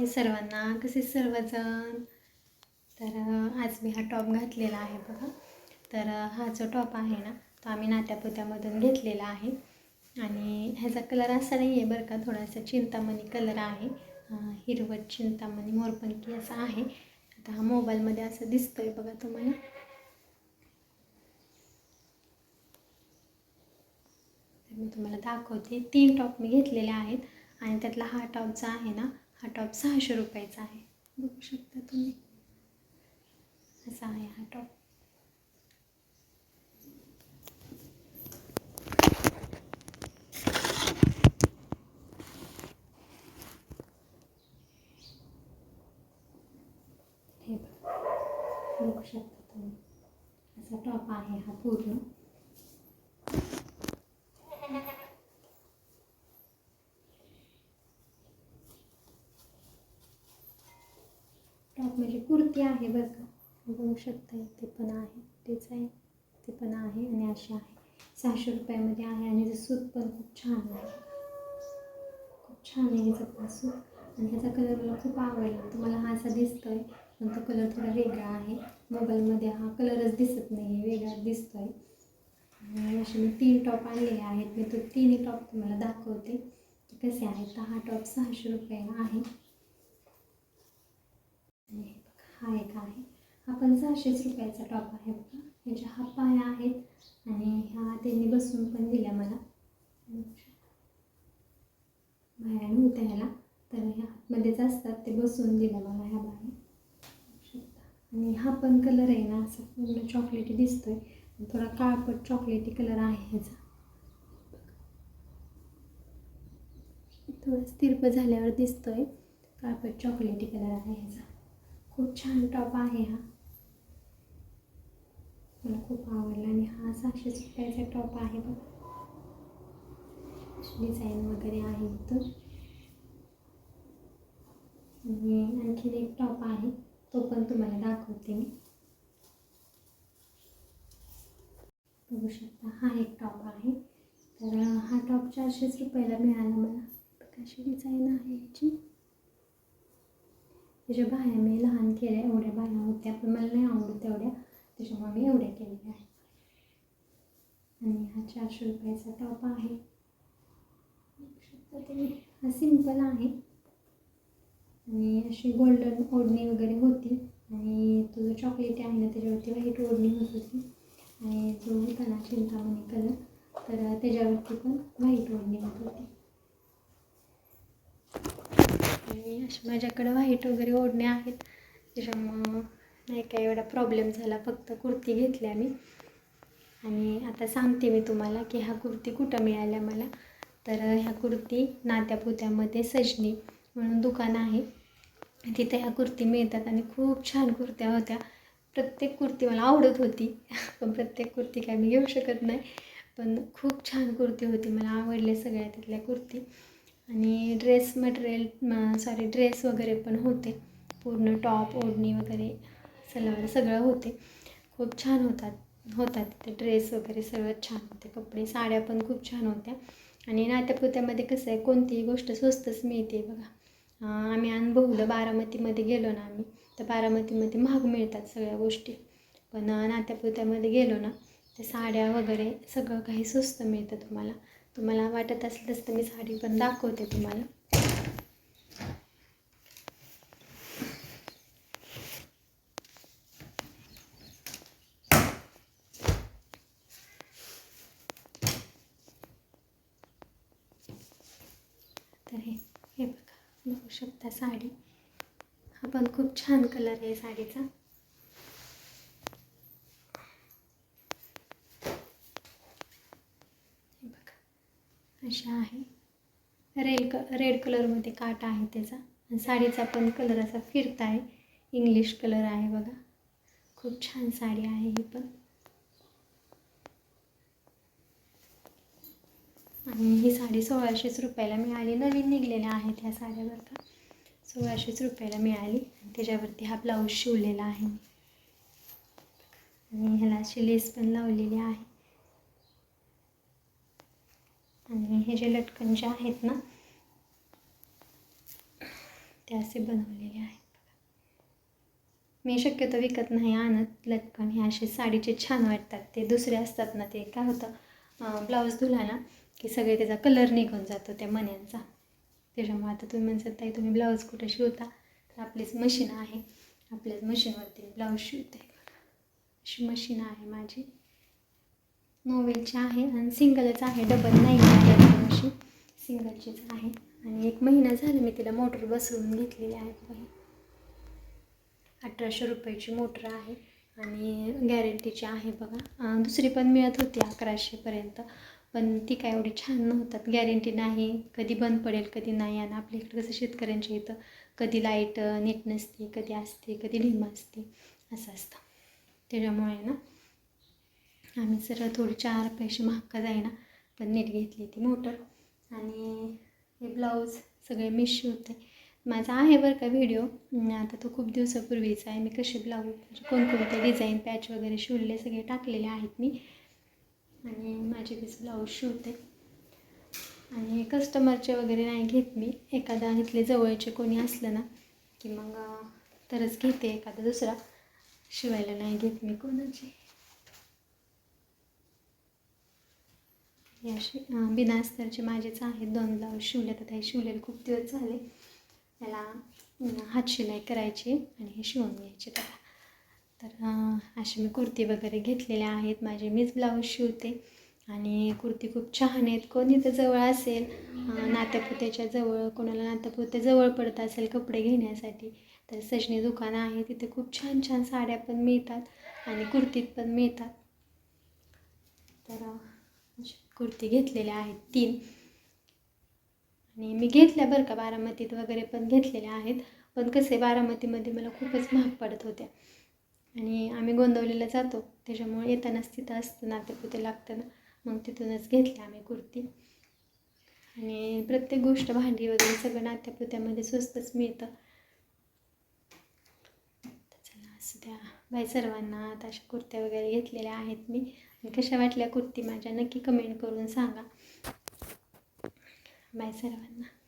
हाय सर्वांना कसे सर्वजण? तर आज मी हा टॉप घातलेला आहे बघा. तर हा जो टॉप आहे ना तो आम्ही नात्यापुत्यामधून घेतलेला आहे. आणि ह्याचा कलर असा नाही आहे बरं का थोडासा चिंतामणी कलर आहे. हिरवट चिंतामणी मोरपंखी असा आहे. आता हा मोबाईलमध्ये असं दिसतो आहे बघा तुम्हाला. तर मी तुम्हाला दाखवते. तीन टॉप मी घेतलेले आहेत. आणि त्यातला हा टॉप जो आहे ना हा टॉप सहाशे रुपयाचा आहे. बघू शकता तुम्ही. असा आहे हा टॉप हे बघू. शकता तुम्ही. असा टॉप आहे हा पूर्ण. आहेत म्हणजे कुर्ती आहे बरं का. बघू शकता ते पण आहे. तेच आहे. ते पण आहे आणि अशी आहे. सहाशे रुपयामध्ये आहे आणि ते सूत पण खूप छान आहे. खूप छान आहे ह्याचं सूत. आणि ह्याचा कलर मला खूप आवडला. तुम्हाला हा असा दिसतोय पण तो कलर थोडा वेगळा आहे. मोबाईलमध्ये हा कलरच दिसत नाही वेगळा दिसतोय. आणि असे मी तीन टॉप आणलेले आहेत. मी तो तिन्ही टॉप तुम्हाला दाखवते. कसे आहेत? तर हा टॉप सहाशे रुपयाला आहे. आणि हे बघा, हा एक आहे. हा पण सहाशेच रुपयाचा टॉप आहे बघा. ह्याच्या हा पाया आहेत आणि ह्या त्यांनी बसून पण दिल्या मला. बाहेर नव्हत्या ह्याला तर ह्या आतमध्येच असतात ते बसून दिल्या मला ह्या बाहेर आणि हा पण कलर आहे ना असा. पूर्ण चॉकलेटी दिसतोय. थोडा काळपट चॉकलेटी कलर आहे ह्याचा. थोडं स्थिरप झाल्यावर दिसतोय. काळपट चॉकलेटी कलर आहे ह्याचा. खूप छान टॉप आहे हा. मला खूप आवडला आणि हा सहाशे रुपयाचा टॉप आहे बघा. डिझाईन वगैरे आहे तर आणि आणखीन एक टॉप आहे तो पण तुम्हाला दाखवते मी. बघू शकता हा एक टॉप आहे. तर हा टॉप चारशेच रुपयाला मिळाला मला. कशी डिझाईन आहे याची. त्याच्या बाया मी लहान केल्या एवढ्या बाया होत्या पण मला नाही आवडत तेवढ्या. त्याच्यामुळे मी एवढ्या केलेल्या आहेत. आणि हा चारशे रुपयाचा टॉप आहे. हा सिंपल आहे. आणि अशी गोल्डन ओढणी वगैरे होती. आणि तो जो चॉकलेटी आहे ना त्याच्यावरती व्हाईट ओढणी होत होती. आणि जो होता ना चिंतामणी कलर तर त्याच्यावरती पण व्हाईट ओढणी होत होती. आणि अशी माझ्याकडं व्हाईट वगैरे ओढणे आहेत. त्याच्यामुळं नाही काय एवढा प्रॉब्लेम झाला. फक्त कुर्ती घेतल्या मी आणि आता सांगते मी तुम्हाला की ह्या कुर्ती कुठं मिळाल्या मला. तर ह्या कुर्ती नात्यापुत्यामध्ये सजनी म्हणून दुकान आहे. तिथे ह्या कुर्ती मिळतात आणि खूप छान कुर्त्या होत्या. प्रत्येक कुर्ती मला आवडत होती. पण प्रत्येक कुर्ती काय मी घेऊ शकत नाही. पण खूप छान कुर्ती होती. मला आवडल्या सगळ्या तिथल्या कुर्ती. आणि ड्रेस मटेरियल सॉरी ड्रेस वगैरे पण होते. पूर्ण टॉप ओढणी वगैरे सलवार सगळं होते. खूप छान होतात होतात तिथे ड्रेस वगैरे सगळं छान होते. कपडे साड्या पण खूप छान होत्या. आणि नात्यापुत्यामध्ये कसं आहे कोणतीही गोष्ट स्वस्तच मिळते बघा. आम्ही अनुभवलं बारामतीमध्ये गेलो ना आम्ही तर बारामतीमध्ये महाग मिळतात सगळ्या गोष्टी. पण नात्यापुत्यामध्ये गेलो ना ते साड्या वगैरे सगळं काही स्वस्त मिळतं तुम्हाला. तुम्हाला वाटत असल्यास तर मी साडी पण दाखवते तुम्हाला. तर हे हे बघा बघू शकता साडी. हा पण खूप छान कलर आहे साडीचा हे बघा अशा आहे. रेड क रेड कलरमध्ये काटा आहे त्याचा. आणि साडीचा पण कलर असा फिरता आहे. इंग्लिश कलर आहे बघा. खूप छान साडी आहे ही पण. आणि ही साडी सोळाशेच रुपयाला मिळाली. नवीन निघलेल्या आहेत ह्या साड्या बरं का. सोळाशेच रुपयाला मिळाली. आणि त्याच्यावरती हा ब्लाऊज शिवलेला आहे. आणि ह्याला अशी लेस पण लावलेली आहे आणि हे जे लटकंजे आहेत ना ते असे बनवलेले आहेत मी शक्यतो विकत नाही आणत लटकन हे असे साडीचे छान वाटतात. ते दुसरे असतात ना ते काय होतं ब्लाऊज धुला ना की सगळे त्याचा कलर निघून जातो त्या मण्यांचा. त्याच्यामुळे आता तुम्ही म्हणतात ताई तुम्ही ब्लाऊज कुठे शिवता? तर आपलीच मशीन आहे. आपल्याच मशीनवरती ब्लाऊज शिवते. अशी मशीन आहे माझी. नोवेलची आहे आणि सिंगलच आहे डबल नाही आहे अशी सिंगलचीच आहे. आणि एक महिना झाला मी तिला मोटर बसवून घेतलेली आहे बघा अठराशे रुपयाची मोटर आहे आणि गॅरंटीची आहे बघा. दुसरी पण मिळत होती अकराशेपर्यंत पण ती काय एवढी छान नव्हतात. गॅरंटी नाही. कधी बंद पडेल कधी नाही. आणि आपल्या इकडं कसं शेतकऱ्यांच्या इथं कधी लाइट नीट नसते कधी असते कधी ढिम असते. असं असतं. त्याच्यामुळे ना आम्ही जर थोडी चार पैसे महाग जाईना. पण नीट घेतली ती मोटर. आणि हे ब्लाऊज सगळे मी शिवते माझा आहे बरं का व्हिडिओ आता तो खूप दिवसापूर्वीचा आहे. मी कसे ब्लाऊज म्हणजे कोणकोणते डिझाईन पॅच वगैरे शिवले सगळे टाकलेले आहेत मी. आणि माझे बीच ब्लाऊज शिवते. आणि कस्टमरचे वगैरे नाही घेत मी. एखादा इथले जवळचे कोणी असलं ना की मग तरच घेते. एखादा दुसरा शिवायला नाही घेत मी कोणाची. हे असे बिनास्तरचे बिना अस्तरचे माझेच आहेत. दोन ब्लाऊज शिवले तर हे शिवलेले खूप दिवस झाले. त्याला हातशिलाई करायची आणि हे शिवून घ्यायचे त्याला. तर असे मी कुर्ती वगैरे घेतलेल्या आहेत. माझे मीच ब्लाऊज शिवते. आणि कुर्ती खूप छान आहेत. कोणी तर जवळ असेल अं, जवळ कोणाला नात्यापुत्या जवळ पडत असेल कपडे घेण्यासाठी तर सजनी दुकान आहे. तिथे खूप छान छान साड्या पण मिळतात आणि कुर्तीत पण मिळतात. तर कुर्ती घेतलेल्या आहेत तीन. आणि मी घेतल्या बरं का बारामतीत वगैरे पण घेतलेल्या आहेत. पण कसे बारामतीमध्ये मला खूपच महाग पडत होत्या. आणि आम्ही गोंदवलेला जातो. त्याच्यामुळे येतानाच तिथं असतं नातेपुते लागतं ना मग तिथूनच घेतल्या आम्ही कुर्ती. आणि प्रत्येक गोष्ट भांडी वगैरे सगळं नात्यापुत्यामध्ये स्वस्तच मिळतं. चला असं द्या. बाय सर्वांना आता अशा कुर्त्या वगैरे घेतलेल्या आहेत मी. कशा वाटल्या कुर्ती माझ्या? नक्की कमेंट करून सांगा. बाय सर्वांना.